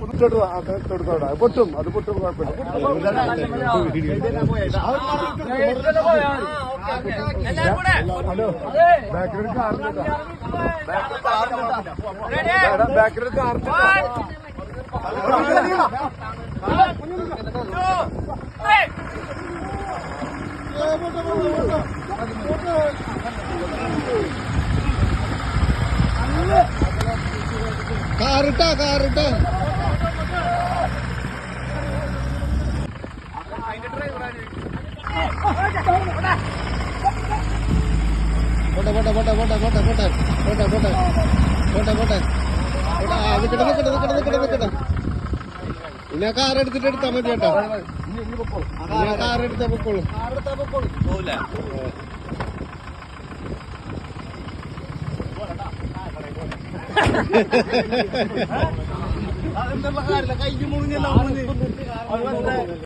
கொடுத்தா പൊട്ടും അത്. പൊട്ടും കുഴപ്പമില്ല ഹലോ ബാക്കിലേക്ക് കാറിട്ടാ കാറിട്ടാ. പോട്ടെ പോട്ടെ പോട്ടെ പോട്ടെ പോട്ടെ പോട്ടെ പോട്ടെ പോട്ടെ. പോട്ടെ പോട്ടെ. ആ നിക്കട്ടെ നിക്കട്ടെ നിക്കട്ടെ നിക്കട്ടെ നിക്കട്ടെ. ഇനി കാർ എടുത്തിട്ട് എടുത്താൽ മതി കേട്ടോ. കാർ എടുത്താൽ പൊക്കോളൂ. അതെന്തുള്ള കാര്യമില്ല. കൈ മുറിഞ്ഞെല്ലാം മുറിഞ്ഞ് അതുപോലെ